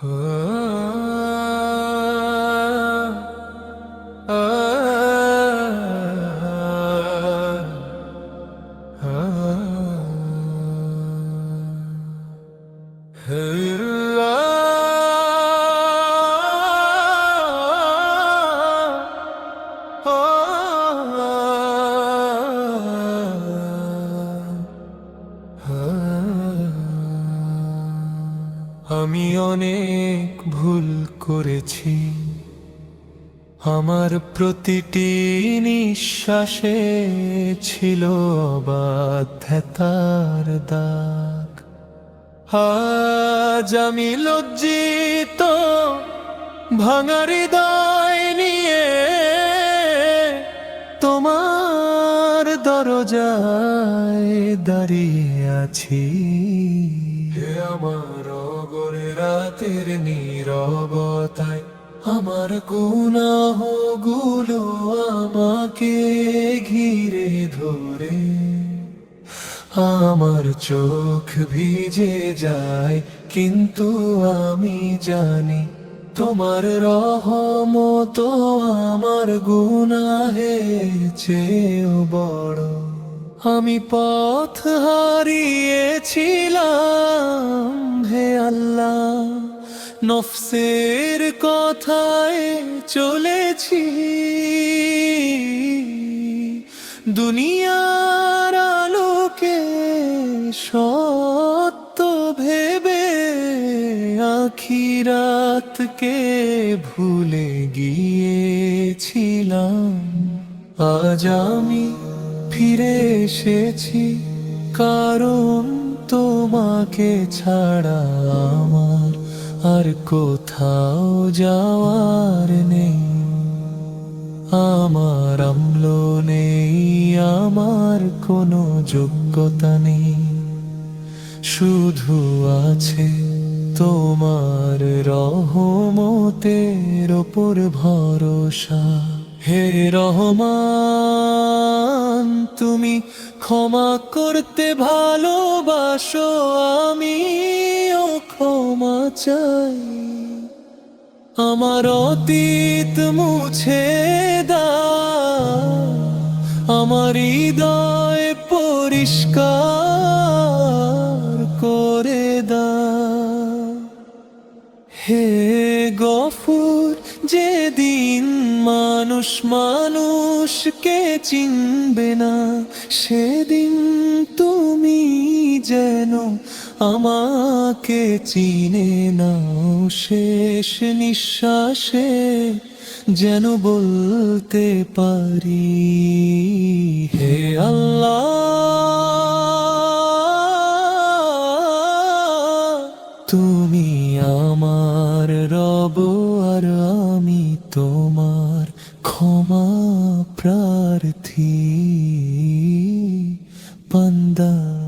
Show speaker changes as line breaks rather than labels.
Hey আমি অনেক ভুল করেছি। আমার প্রতিটি নিঃশ্বাসে ছিল অবাধ্যতার দাগ। আজ আমি লজ্জিত, ভাঙা হৃদয় নিয়ে তোমার দরজায় দাঁড়িয়ে আছি। আমার রাতের নীরবতায় আমার গুনাহগুলো আমাকে ঘিরে ধরে। আমার চোখ ভিজে যায়, কিন্তু আমি জানি তোমার রহমত আমার গুনাহের চেয়েও বড়। আমি পথ হারিয়েছিলাম আল্লাহ, নফসের কথায় চলেছি। দুনিয়ার আলোকে সত্য ভেবে আখিরাতকে ভুলে গিয়েছিলাম। আজ আমি ফিরে এসেছি, কারণ তোমাকে ছাড়া আমার আর কোথাও যাওয়ার নেই। আমার আমল নেই, আমার কোনো যোগ্যতা নেই। শুধু আছে তোমার রহমতের ওপর ভরসা। হে রহমান! তুমি ক্ষমা করতে ভালোবাসো, আমিও ক্ষমা চাই। আমার অতীত মুছে আমার হৃদয় পরিষ্কার করে দাও। হে গফুর যেদিন মানুষ মানুষকে চিনবে না, সেদিন তুমি যেন আমাকে চিনে নাও। শেষ নিঃশ্বাসে যেন বলতে পারি, হে আল্লাহ, তুমি আমার রব আর তোমার ক্ষমা প্রার্থী বন্দা।